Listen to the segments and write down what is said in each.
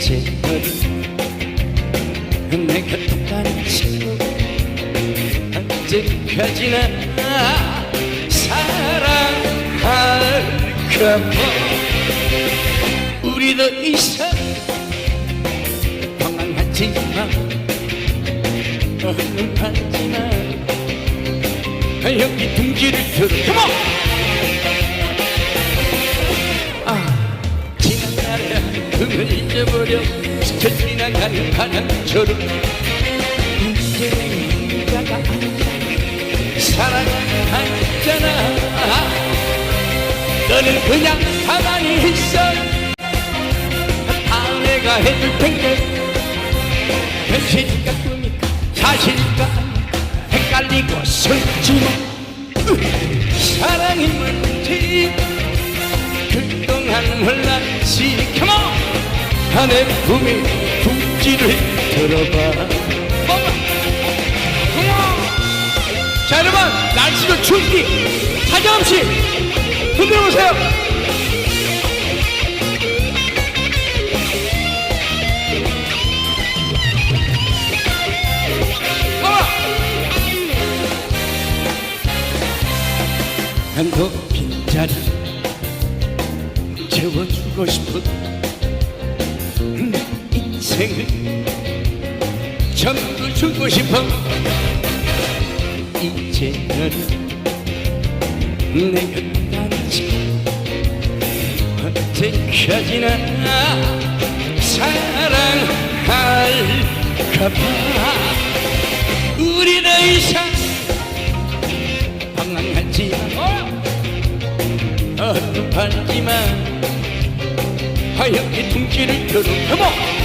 친구는 내가 똑같은 친구 언제까지나? 사랑할까 봐. 우리도 이상 방황하지 마. 흥분하지 마. 여기 둥지를 들어. C o 그걸 잊어버려 스쳐 지나가는 바람처럼 이제는 내가 아니야 사랑하잖아. 너는 그냥 가만히 있어. 다 내가 해줄 텐데 현실일까 꿈일까 사실일까 헷갈리고 설지마. 사랑이 뭔지. 그동안 몰랐지 Come on 하늘 꿈이 둥지를 들어봐. 자 여러분 날씨도 춥기. 사정없이 흔들어 보세요. 엄마 한도 빈자리 채워주고 싶은 내 인생을 전부 주고 싶어. 이제는 내가 따지. 언제까지나. 사랑할까봐. 우리 더 이상 방황하지 마 어둠하지마 하얗게 둥지를 들어보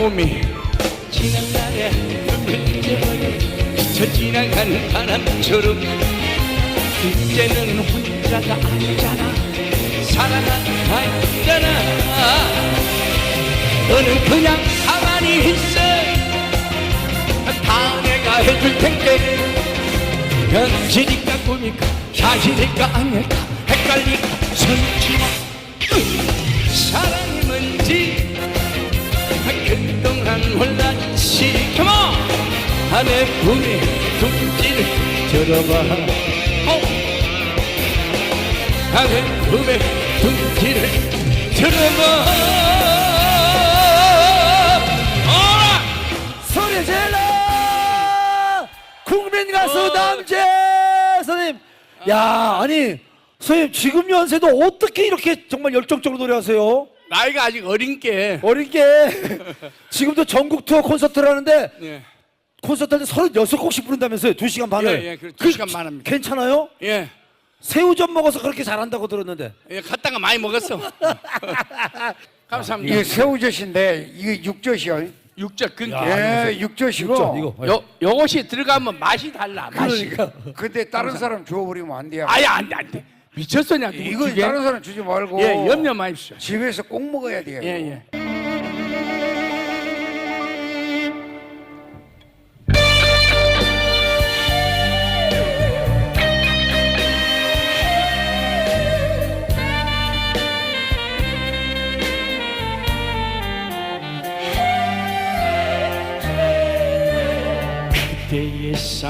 날에 흔들려버려 스쳐 지나가는 바람처럼 이제는 혼자가 아니잖아. 사랑하잖아. 너는 그냥 가만히 있어. 다 내가 해줄 텐데. 현실일까 꿈일까 사실일까 아닐까 헷갈리고 설치마 사랑 하늘 꿈이 둥지를 들어봐 어. 하늘 꿈의 둥지를 들어봐 소리 질러! 국민 가수 어. 남재 선생님. 야, 아니 선생님 지금 연세도 어떻게 이렇게 정말 열정적으로 노래하세요? 나이가 아직 어린 게 어린 게 지금도 전국 투어 콘서트를 하는데 예. 콘서트 할때 36곡씩 부른다면서요? 2시간 반을. 예, 예, 그래, 두 시간 반 합니다. 괜찮아요? 예. 새우젓 먹어서 그렇게 잘한다고 들었는데. 예, 갔다가 많이 먹었어. 감사합니다. 이게 새우젓인데 이게 육젓이요. 육젓 근게. 예, 육젓이고. 육젓, 이거. 요 요것이 들어가면 맛이 달라. 맛이. 그러니까. 근데 다른 사람 줘버리면 안 돼요. 아예 안 돼 안 돼. 미쳤어냐 누구 이거 집에? 다른 사람 주지 말고. 예, 염려 마십시오. 집에서 꼭 먹어야 돼요. 예, 예.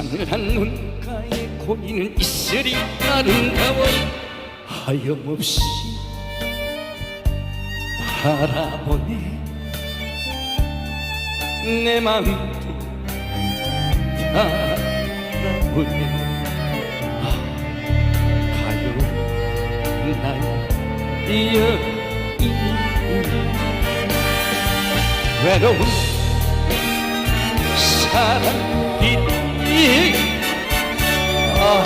싸늘한 눈가에 고이는 이슬이 아름다워 하염없이 바라보네. 내 마음도 바라보네. 아, 가요. 나의 여인 외로운 사람 아,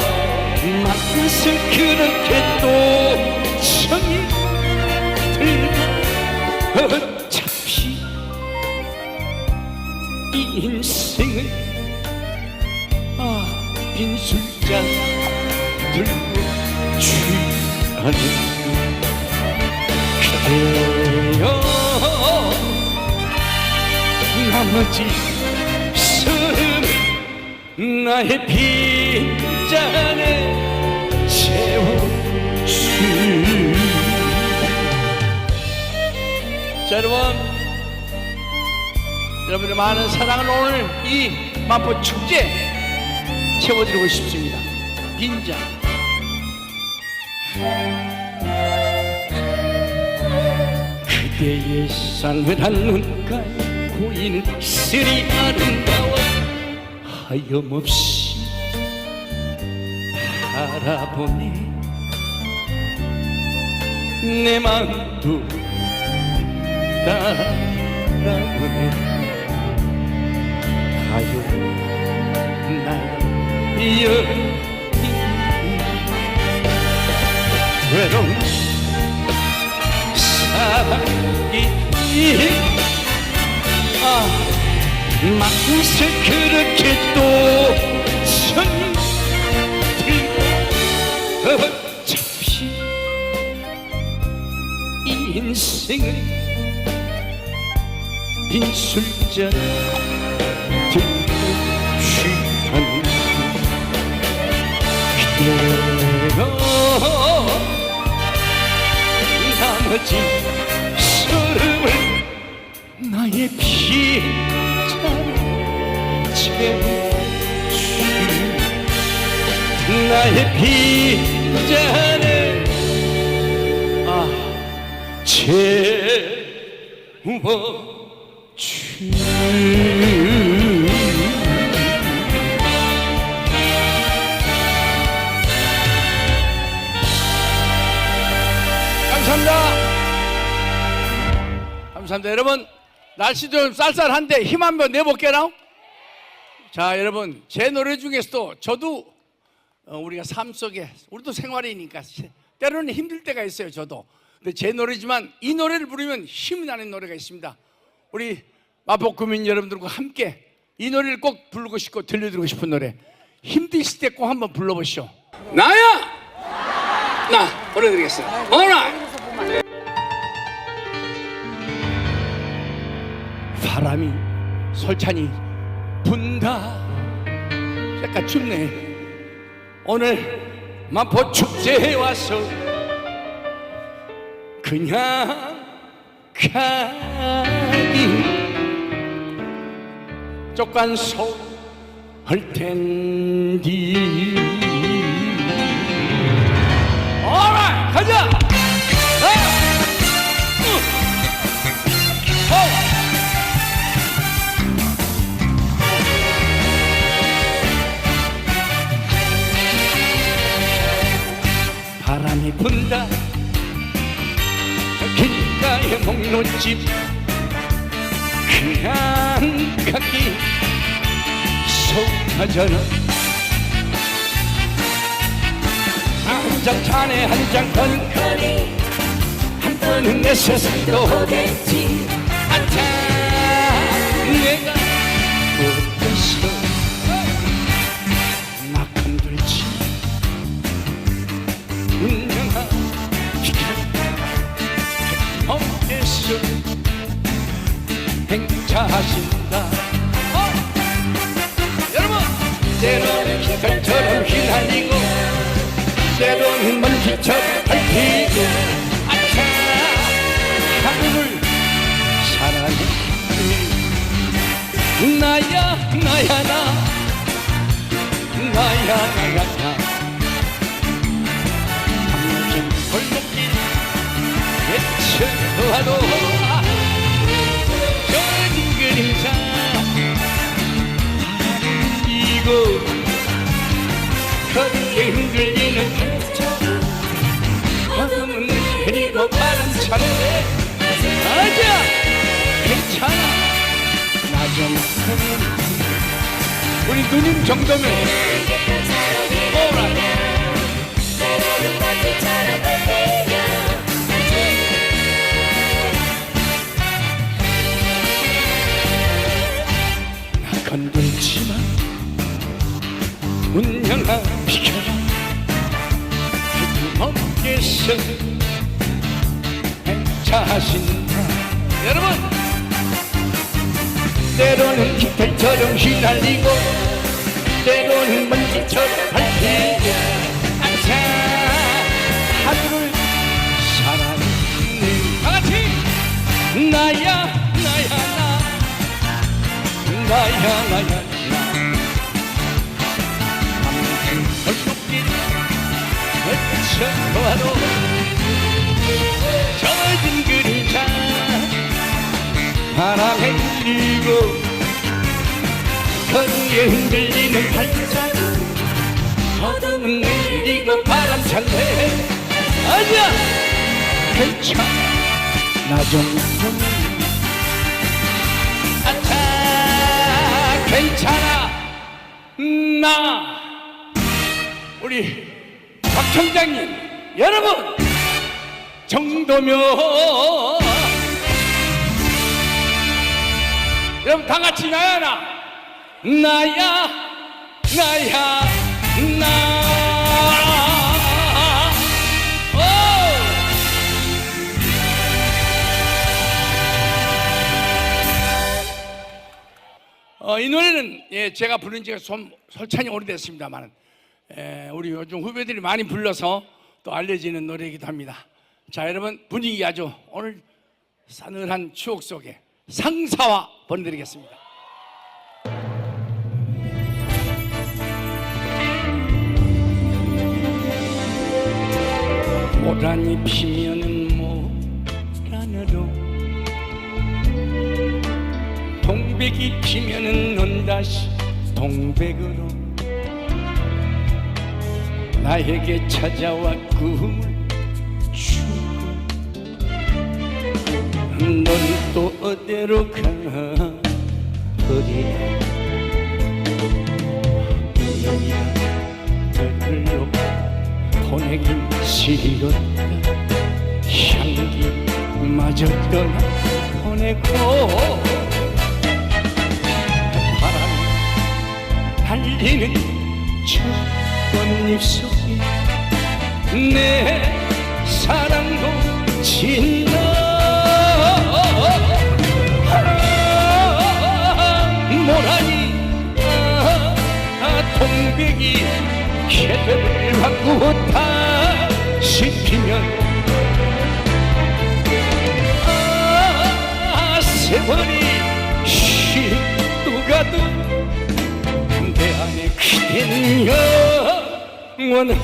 만나서 그렇게 또 정이 들고 어차피 이 인생은 아, 빈술잔 들고 취하는 그대여. 나머지 숨 나의 빈잔에 채워줄 자 여러분 여러분의 많은 사랑을 오늘 이 만포 축제 채워드리고 싶습니다. 빈장. 그대의 싸늘한 눈가에 고이는 슬이 아름다워 하염없이 바라보니 내 마음도 따라오네. 가요 나의 여인 외로운 마음새 그렇게 또 손 들고 어차피 이 인생은 빈 술잔 들고 취하는 그대로 나머지 서름을 나의 피 나의 피자를 아 채워주 감사합니다. 감사합니다. 여러분, 날씨 좀 쌀쌀한데 힘 한번 내볼게요. 자, 여러분, 제 노래 중에서도 저도 어, 우리가 삶 속에 우리도 생활이니까 때로는 힘들 때가 있어요. 저도. 근데 제 노래지만 이 노래를 부르면 힘이 나는 노래가 있습니다. 우리 마복구민 여러분들과 함께 이 노래를 꼭 부르고 싶고 들려드리고 싶은 노래. 힘드실 때 꼭 한번 불러보시오. 나야! 나 보내드리겠습니다. alright. 바람이 솔찬히 분다. 약간 춥네. 오늘 마포 축제에 와서 그냥 가기 쪽간소 할 텐디. alright, 가자! 바람이 분다. 저 길가의 목록집 그냥 가기 속하잖아. 한잔 잔에 한잔 건건이 한 번은 내 세상도 오겠지 하신다. 어? 여러분 때로는 별처럼 휘날리고 때로는 먼지처럼 밟히고 아차! 하늘을 사랑해 나야 나야 나. 나야 나야 나. 함정 골목길 외쳐와도 거리에 흔들리는 어둠은 흐리고 바람 차는데 맞아 괜찮아. 나좀 우리 누님 정도면 오라 나 건들지마 운명아 하늘없게서 행차하신다 여러분 때로는 깃털처럼 휘날리고 때로는 먼지처럼 밟히고 항상 하늘을 사랑하는 다같이 나야 나야 나. 나야 나야 천화로 젖은 그림자 바람에 흔들리고 거리에 흔들리는 발자국 어둠은 흔들리고 바람 찬대 아니야! 괜찮아. 나 정도는 아차 괜찮아. 나. 우리 박 청장님 여러분 정도면. 여러분 다 같이 나야 나 나야 나야 나. 오! 어, 이 노래는 예, 제가 부른 지가 좀 설찬이 오래됐습니다만 우리 요즘 후배들이 많이 불러서 또 알려지는 노래이기도 합니다. 자 여러분 분위기 아주 오늘 싸늘한 추억 속에 상사와 보내드리겠습니다. 모란이 피면은 모란으로 동백이 피면은 넌 다시 동백으로 나에게 찾아와 꿈을 주고. 넌또 어디로 가버리냐 인연이야 별로 보내긴 싫었다. 향기마저 떠나 보내고 다시 피면. 아, 세월이 쉴또 가도 내 안에 그대는 영원하리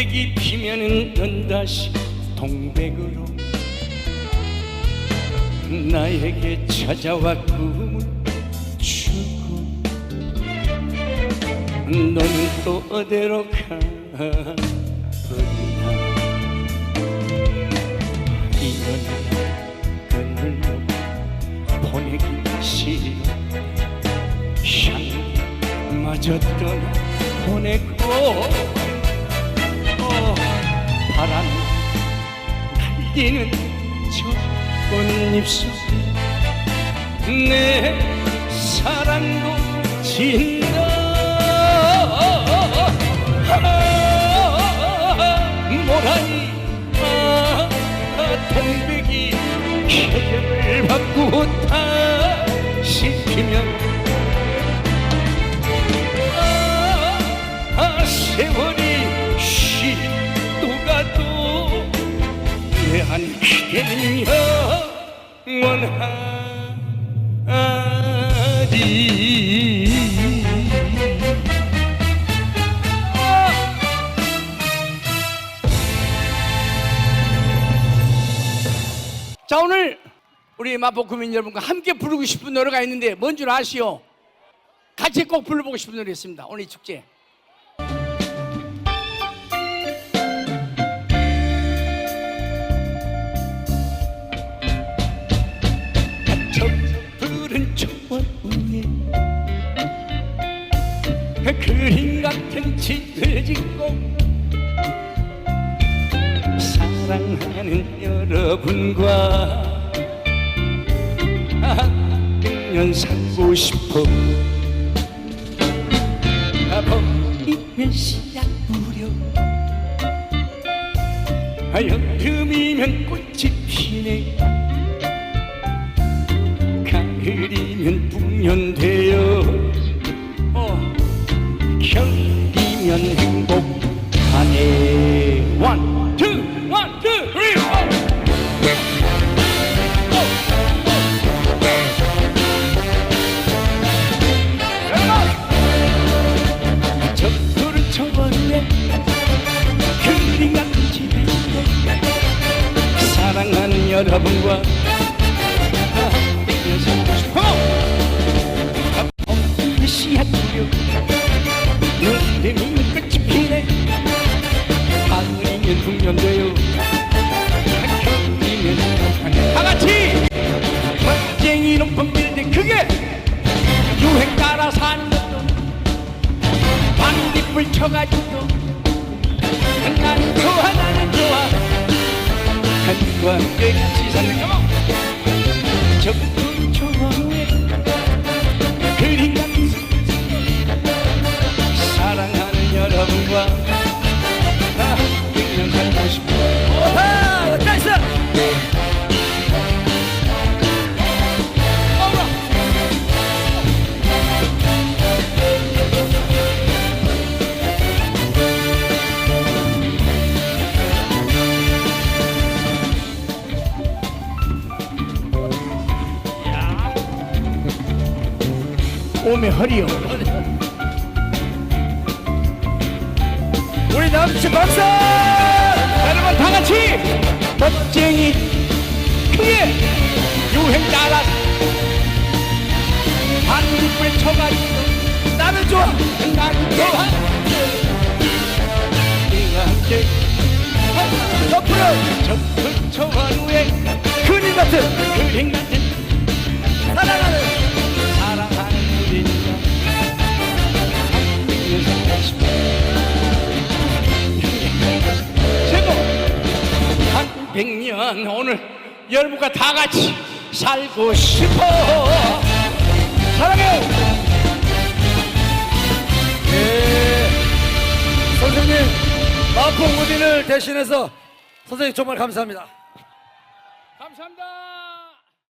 동백이 피면은 넌 다시 동백으로 나에게 찾아와 꿈을 주고 너는 또 어디로 가버리나 이년이나 그늘로 보내기 싫어. 향기마저 떠나 보내고 어, 바람 날리는 저 꽃잎 속에 내 사랑도 진다. 모란이 아, 아, 동백이 계절을 바꾸고 다시 피면 영원하리 자 오늘 우리 마포 구민 여러분과 함께 부르고 싶은 노래가 있는데 뭔 줄 아시오? 같이 꼭 불러보고 싶은 노래 있습니다. 오늘 이 축제 그림 같은 집을 짓고 사랑하는 여러분과 백년 살고 싶어. 봄이면 씨앗 뿌려. 여름이면 꽃이 피네. 가을이면 북년되어 어, 행복하네 그게 유행 따라 사는 것도 반딧불 쳐가지고 나는 좋아 나는 좋아 함께 같이 사는 거 사랑하는 여러분과 나 그냥 살고 싶어 오메 허리요 우리 남친 박사! 여러분 다 같이 멋쟁이 크게 유행 따라 반딧불 쳐가지고 나는 좋아! 나는 좋아 네가 함께 옆으로! 저큰 초원 위에 그림 같은 그림 같은 300년 오늘 여러분과 다 같이 살고 싶어. 사랑해요. 예. 선생님 마포 우디를 대신해서 선생님 정말 감사합니다. 감사합니다.